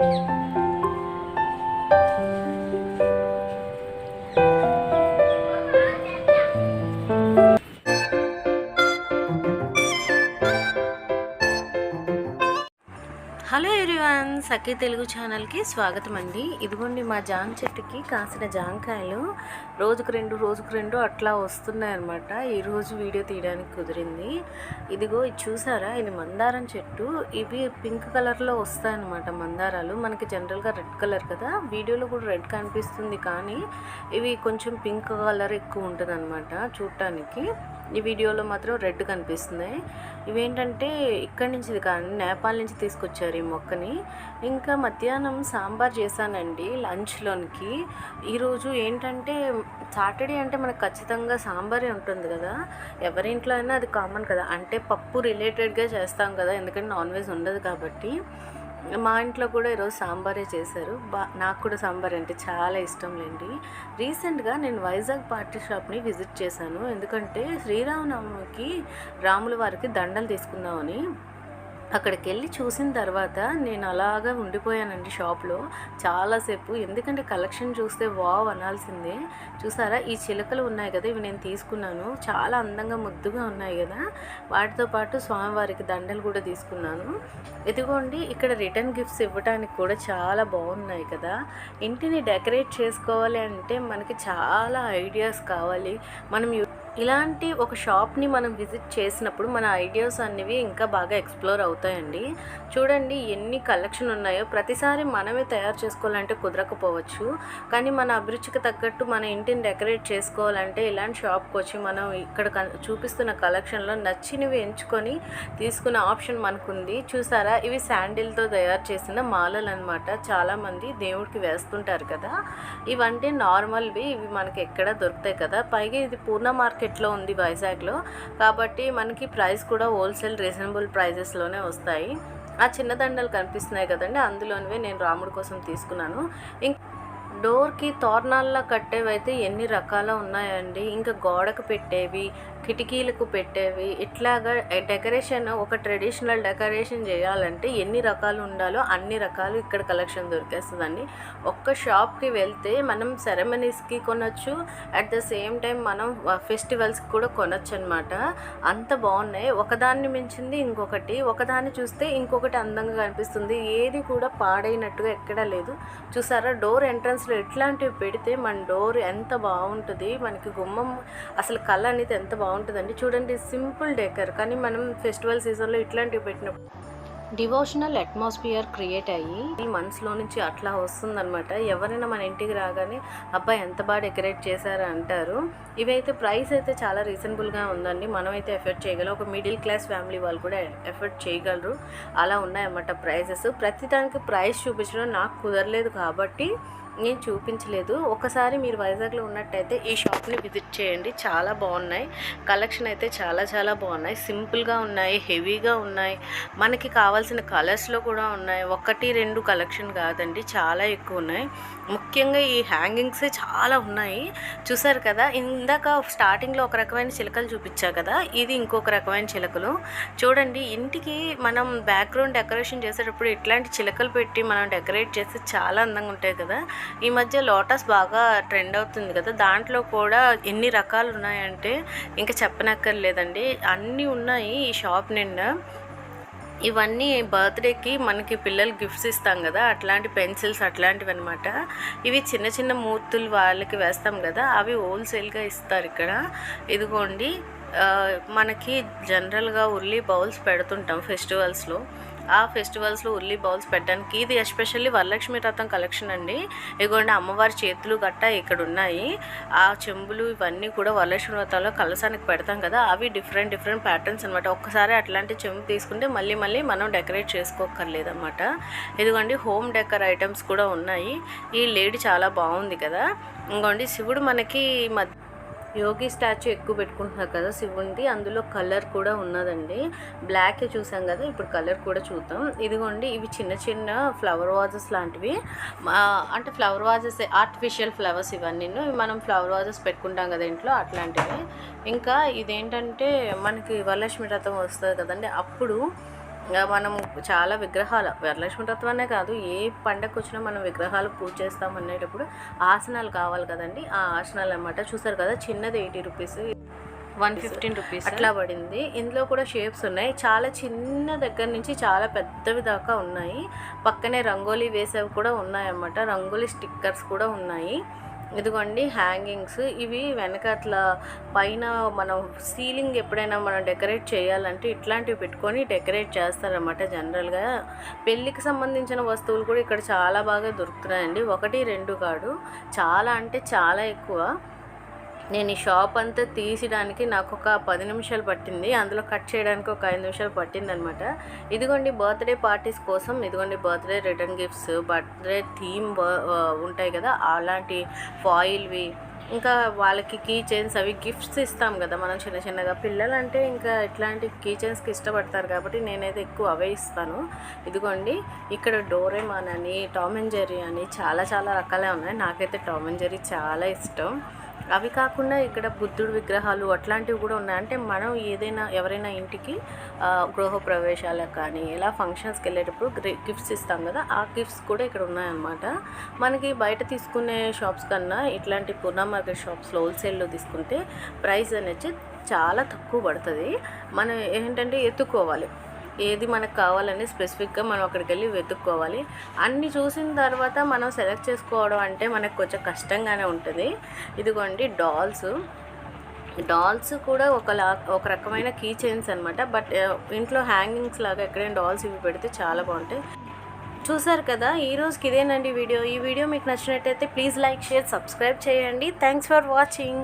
you hello everyone Sakhi Telugu ఛానల్కి స్వాగతం అండి ఇదిగోండి మా జామ చెట్టుకి కాసిన జామకాయలు రోజుకు రెండు రోజుకు రెండు అట్లా వస్తున్నాయి అన్నమాట ఈరోజు వీడియో తీయడానికి కుదిరింది. ఇదిగో ఇది చూసారా? ఇది మందారం చెట్టు. ఇవి పింక్ కలర్లో వస్తాయన్నమాట మందారాలు. మనకి జనరల్గా రెడ్ కలర్ కదా. వీడియోలో కూడా రెడ్ కనిపిస్తుంది కానీ ఇవి కొంచెం పింక్ కలర్ ఎక్కువ ఉంటుంది అనమాట చూడటానికి. ఈ వీడియోలో మాత్రం రెడ్ కనిపిస్తున్నాయి ఇవేంటంటే ఇక్కడి నుంచి ఇది కానీ నేపాల్ నుంచి తీసుకొచ్చారు ఈ మొక్కని. ఇంకా మధ్యాహ్నం సాంబార్ చేశానండి లంచ్లోనికి. ఈరోజు ఏంటంటే సాటర్డే అంటే మనకు ఖచ్చితంగా సాంబారే ఉంటుంది కదా. ఎవరి ఇంట్లో అయినా అది కామన్ కదా. అంటే పప్పు రిలేటెడ్గా చేస్తాం కదా ఎందుకంటే నాన్ వెజ్ ఉండదు కాబట్టి. మా ఇంట్లో కూడా ఈరోజు సాంబారే చేశారు. బా నాకు కూడా సాంబార్ అంటే చాలా ఇష్టం లేండి. రీసెంట్గా నేను వైజాగ్ పార్టీ షాప్ని విజిట్ చేశాను. ఎందుకంటే శ్రీరామనవమికి రాముల వారికి దండలు తీసుకుందామని అక్కడికి వెళ్ళి చూసిన తర్వాత నేను అలాగా ఉండిపోయానండి షాప్లో చాలాసేపు ఎందుకంటే కలెక్షన్ చూస్తే వావ్ అనాల్సిందే. చూసారా? ఈ చిలకలు ఉన్నాయి కదా ఇవి నేను తీసుకున్నాను. చాలా అందంగా ముద్దుగా ఉన్నాయి కదా. వాటితో పాటు స్వామివారికి దండలు కూడా తీసుకున్నాను. ఇదిగోండి ఇక్కడ రిటర్న్ గిఫ్ట్స్ ఇవ్వడానికి కూడా చాలా బాగున్నాయి కదా. ఇంటిని డెకరేట్ చేసుకోవాలి అంటే మనకి చాలా ఐడియాస్ కావాలి. మనం యు- ఇలాంటి ఒక షాప్ని మనం విజిట్ చేసినప్పుడు మన ఐడియాస్ అనేవి ఇంకా బాగా ఎక్స్ప్లోర్ అవుతాయండి. చూడండి ఎన్ని కలెక్షన్ ఉన్నాయో. ప్రతిసారి మనమే తయారు చేసుకోవాలంటే కుదరకపోవచ్చు. కానీ మన అభిరుచికి తగ్గట్టు మన ఇంటిని డెకరేట్ చేసుకోవాలంటే ఇలాంటి షాప్కి వచ్చి మనం ఇక్కడ చూపిస్తున్న కలెక్షన్లో నచ్చినవి ఎంచుకొని తీసుకునే ఆప్షన్ మనకుంది. చూసారా? ఇవి శాండిల్తో తయారు చేసిన మాలలు అనమాట చాలామంది దేవుడికి వేస్తుంటారు కదా. ఇవంటే నార్మల్వి. ఇవి మనకి ఎక్కడ దొరుకుతాయి కదా. పైగా ఇది పూర్ణ మార్కెట్ మార్కెట్లో ఉంది వైజాగ్లో. కాబట్టి మనకి ప్రైస్ కూడా హోల్సేల్ రీజనబుల్ ప్రైజెస్లోనే వస్తాయి. ఆ చిన్న దండలు కనిపిస్తున్నాయి కదండి అందులోనివే నేను రాముడి కోసం తీసుకున్నాను. ఇంక డోర్కి తోరణాల్లో కట్టేవి అయితే ఎన్ని రకాల ఉన్నాయండి. ఇంకా గోడకు పెట్టేవి కిటికీలకు పెట్టేవి ఇట్లాగా డెకరేషన్ ఒక ట్రెడిషనల్ డెకరేషన్ చేయాలంటే ఎన్ని రకాలు ఉండాలో అన్ని రకాలు ఇక్కడ కలెక్షన్ దొరికేస్తుందండి. ఒక్క షాప్కి వెళ్తే మనం సెరమనీస్కి కొనొచ్చు అట్ ద సేమ్ టైం మనం ఫెస్టివల్స్కి కూడా కొనొచ్చు అనమాట అంత బాగున్నాయి. ఒకదాన్ని మించింది ఇంకొకటి. ఒకదాన్ని చూస్తే ఇంకొకటి అందంగా కనిపిస్తుంది. ఏది కూడా పాడైనట్టుగా ఎక్కడా లేదు. చూసారా? డోర్ అసలు ఇట్లాంటివి పెడితే మన డోర్ ఎంత బాగుంటుంది మనకి గుమ్మం అసలు కళ అనేది ఎంత బాగుంటుందండి. చూడండి సింపుల్ డెకర్. కానీ మనం ఫెస్టివల్ సీజన్లో ఇట్లాంటివి పెట్టినప్పుడు డివోషనల్ అట్మాస్ఫియర్ క్రియేట్ అయ్యి ఈ మనసులో నుంచి అట్లా వస్తుందన్నమాట. ఎవరైనా మన ఇంటికి రాగానే అబ్బాయి ఎంత బాగా డెకరేట్ చేశారు అంటారు. ఇవైతే ప్రైస్ అయితే చాలా రీజనబుల్గా ఉందండి. మనం అయితే ఎఫర్ట్ చేయగలం. ఒక మిడిల్ క్లాస్ ఫ్యామిలీ వాళ్ళు కూడా ఎఫర్ట్ చేయగలరు. అలా ఉన్నాయన్నమాట ప్రైజెస్. ప్రతిదానికి ప్రైస్ చూపించడం నాకు కుదరలేదు కాబట్టి నేను చూపించలేదు. ఒకసారి మీరు వైజాగ్లో ఉన్నట్టయితే ఈ షాప్ని విజిట్ చేయండి. చాలా బాగున్నాయి. కలెక్షన్ అయితే చాలా చాలా బాగున్నాయి. సింపుల్గా ఉన్నాయి హెవీగా ఉన్నాయి. మనకి కావాల్సిన కలర్స్లో కూడా ఉన్నాయి. ఒకటి రెండు కలెక్షన్ కాదండి. చాలా ఎక్కువ ఉన్నాయి. ముఖ్యంగా ఈ హ్యాంగింగ్సే చాలా ఉన్నాయి. చూసారు కదా ఇందాక స్టార్టింగ్లో ఒక రకమైన చిలకలు చూపించా కదా ఇది ఇంకొక రకమైన చిలకలు. చూడండి ఇంటికి మనం బ్యాక్గ్రౌండ్ డెకరేషన్ చేసేటప్పుడు ఇట్లాంటి చిలకలు పెట్టి మనం డెకరేట్ చేస్తే చాలా అందంగా ఉంటాయి కదా. ఈ మధ్య లోటస్ బాగా ట్రెండ్ అవుతుంది కదా. దాంట్లో కూడా ఎన్ని రకాలు ఉన్నాయంటే ఇంకా చెప్పనక్కర్లేదండి. అన్నీ ఉన్నాయి ఈ షాప్ నిండా. ఇవన్నీ బర్త్డేకి మనకి పిల్లలు గిఫ్ట్స్ ఇస్తాం కదా. అట్లాంటి పెన్సిల్స్ అట్లాంటివి అనమాట ఇవి చిన్న చిన్న మూర్తులు వాళ్ళకి వేస్తాం కదా. అవి హోల్సేల్గా ఇస్తారు ఇక్కడ. ఇదిగోండి మనకి జనరల్గా ఉల్లి బౌల్స్ పెడుతుంటాం ఫెస్టివల్స్లో. ఆ ఫెస్టివల్స్లో ఉల్లి బౌల్స్ పెట్టడానికి. ఇది ఎస్పెషల్లీ వరలక్ష్మి రథం కలెక్షన్ అండి. ఇదిగోండి అమ్మవారి చేతులు గట్ట ఇక్కడ ఉన్నాయి ఆ చెంబులు ఇవన్నీ కూడా వరలక్ష్మి వ్రతంలో కలసానికి పెడతాం కదా అవి డిఫరెంట్ డిఫరెంట్ ప్యాటర్న్స్ అనమాట ఒక్కసారి అట్లాంటి చెంబు తీసుకుంటే మళ్ళీ మళ్ళీ మనం డెకరేట్ చేసుకోకర్లేదన్నమాట ఇదిగోండి హోమ్ డెకర్ ఐటమ్స్ కూడా ఉన్నాయి. ఈ లేడీ చాలా బాగుంది కదా. ఇంకోండి శివుడు మనకి మధ్య యోగి స్టాచ్యూ ఎక్కువ పెట్టుకుంటున్నారు కదా శివుంది అందులో కలర్ కూడా ఉన్నదండి. బ్లాక్ చూసాం కదా ఇప్పుడు కలర్ కూడా చూద్దాం. ఇదిగోండి ఇవి చిన్న చిన్న ఫ్లవర్ వాజెస్ లాంటివి. అంటే ఫ్లవర్ వాజెస్ ఆర్టిఫిషియల్ ఫ్లవర్స్ ఇవన్నీ మనం ఫ్లవర్ వాజెస్ పెట్టుకుంటాం కదా ఇంట్లో అట్లాంటివి. ఇంకా ఇదేంటంటే మనకి వరలక్ష్మి రథం వస్తుంది కదండి. అప్పుడు మనం చాలా విగ్రహాలు వరలక్ష్మి తత్వానే కాదు ఏ పండగకు వచ్చినా మనం విగ్రహాలు పూజ చేస్తాం అనేటప్పుడు ఆసనాలు కావాలి కదండి. ఆ ఆసనాలు అన్నమాట. చూసారు కదా చిన్నది eighty rupees. One fifteen rupees. అట్లా పడింది. ఇందులో కూడా షేప్స్ ఉన్నాయి. చాలా చిన్న దగ్గర నుంచి చాలా పెద్దవి దాకా ఉన్నాయి. పక్కనే రంగోలీ వేసేవి కూడా ఉన్నాయి అన్నమాట రంగోలీ స్టిక్కర్స్ కూడా ఉన్నాయి. ఇదిగోండి హ్యాంగింగ్స్ ఇవి వెనక అట్లా పైన మనం సీలింగ్ ఎప్పుడైనా మనం డెకరేట్ చేయాలంటే ఇట్లాంటివి పెట్టుకొని డెకరేట్ చేస్తారన్నమాట జనరల్గా పెళ్ళికి సంబంధించిన వస్తువులు కూడా ఇక్కడ చాలా బాగా దొరుకుతున్నాయండి. ఒకటి రెండు కాడు చాలా అంటే చాలా ఎక్కువ. నేను ఈ షాప్ అంతా తీసడానికి నాకు ఒక పది నిమిషాలు పట్టింది. అందులో కట్ చేయడానికి ఒక ఐదు నిమిషాలు పట్టింది అనమాట ఇదిగోండి బర్త్డే పార్టీస్ కోసం ఇదిగోండి birthday return gifts birthday theme ఉంటాయి కదా అలాంటి ఫాయిల్వి. ఇంకా వాళ్ళకి కీ చైన్స్ అవి గిఫ్ట్స్ ఇస్తాం కదా మనం చిన్న చిన్నగా. పిల్లలంటే ఇంకా ఇట్లాంటి కీ చైన్స్కి ఇష్టపడతారు కాబట్టి నేనైతే ఎక్కువ అవే ఇస్తాను. ఇదిగోండి ఇక్కడ డోరేమాన్ అని టామ్ అండ్ జెర్రీ అని చాలా చాలా రకాలే ఉన్నాయి. నాకైతే టామ్ అండ్ జెర్రీ చాలా ఇష్టం. అవి కాకుండా ఇక్కడ బుద్ధుడు విగ్రహాలు అట్లాంటివి కూడా ఉన్నాయి. అంటే మనం ఏదైనా ఎవరైనా ఇంటికి గృహప్రవేశాలకు కానీ ఇలా ఫంక్షన్స్కి వెళ్ళేటప్పుడు గిఫ్ట్స్ ఇస్తాం కదా ఆ గిఫ్ట్స్ కూడా ఇక్కడ ఉన్నాయన్నమాట. మనకి బయట తీసుకునే షాప్స్ కన్నా ఇట్లాంటి పూర్ణ మార్కెట్ షాప్స్లో హోల్సేల్లో తీసుకుంటే ప్రైస్ అనేది చాలా తక్కువ పడుతుంది. మనం ఏంటంటే ఎత్తుకోవాలి. ఏది మనకు కావాలని స్పెసిఫిక్గా మనం అక్కడికి వెళ్ళి వెతుక్కోవాలి. అన్ని చూసిన తర్వాత మనం సెలెక్ట్ చేసుకోవడం అంటే మనకు కొంచెం కష్టంగానే ఉంటుంది. ఇదిగోండి డాల్స్. డాల్స్ కూడా ఒకలా ఒక రకమైన కీ చైన్స్ అనమాట బట్ ఇంట్లో హ్యాంగింగ్స్ లాగా ఎక్కడైనా డాల్స్ ఇవి పెడితే చాలా బాగుంటాయి. చూసారు కదా ఈ రోజుకి ఇదేనండి వీడియో. ఈ వీడియో మీకు నచ్చినట్టయితే ప్లీజ్ లైక్ షేర్ సబ్స్క్రైబ్ చేయండి. Thanks for watching.